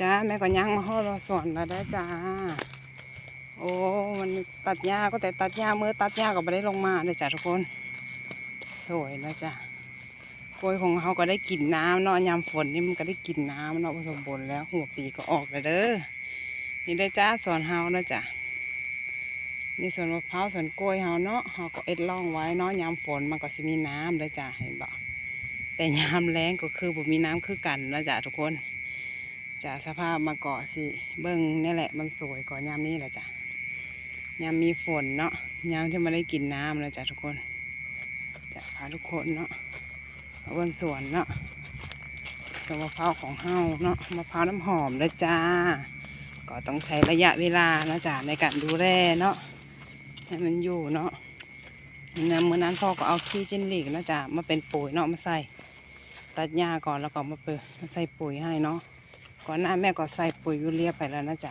จ้าแม่ก็ย่างมาฮอดรอสวนแล้วได้จ้า โอ้มันตัดหญ้าก็แต่ตัดหญ้าเมื่อตัดหญ้าก็ไม่ได้ลงมาเลยจ้าทุกคน สวยนะจ้ากล้วยของเขาก็ได้กลิ่นน้ำเนาะยามฝนนี่มันก็ได้กลิ่นน้ำเนาะผสมบูรณ์แล้ว หัวปีก็ออกแล้วเด้อนี่ได้จ้าสวนเฮานะจ้ะนี่สวนมะพร้าวสวนกล้วยเฮาเนาะเฮาก็เอ็ดล่องไว้เนาะยามฝนมันก็สิมีน้ำเลยจ้ะเห็นบ่แต่ยามแล้งก็คือบ่มีน้ำคือกันนะจ้ะทุกคน จะสภาพมาเกาะสิเบิ่งนี่แหละมันสวยกว่ายามนี้แหละจ้ะยามมีฝนเนาะยามที่มันได้กินน้ำนะจ้ะทุกคนจะพาทุกคนเนาะมาบนสวนเนาะสวนมะพร้าวของเฮาเนาะมะพร้าวน้ำหอมเลยจ้าก็ต้องใช้ระยะเวลานะจ้ะในการดูแลเนาะให้มันอยู่เนาะเนี่ยเมื่อนั้นพ่อก็เอาขี้จิ้นหลีกนะจ้ะมาเป็นปุ๋ยเนาะมาใส่ ตัดหญ้าก่อนแล้วก็มาเปิดมาใส่ปุ๋ยให้เนาะ ก่อนหน้าแม่ก็ใส่ปุ๋ยยูเรียไปแล้วนะจ๊ะ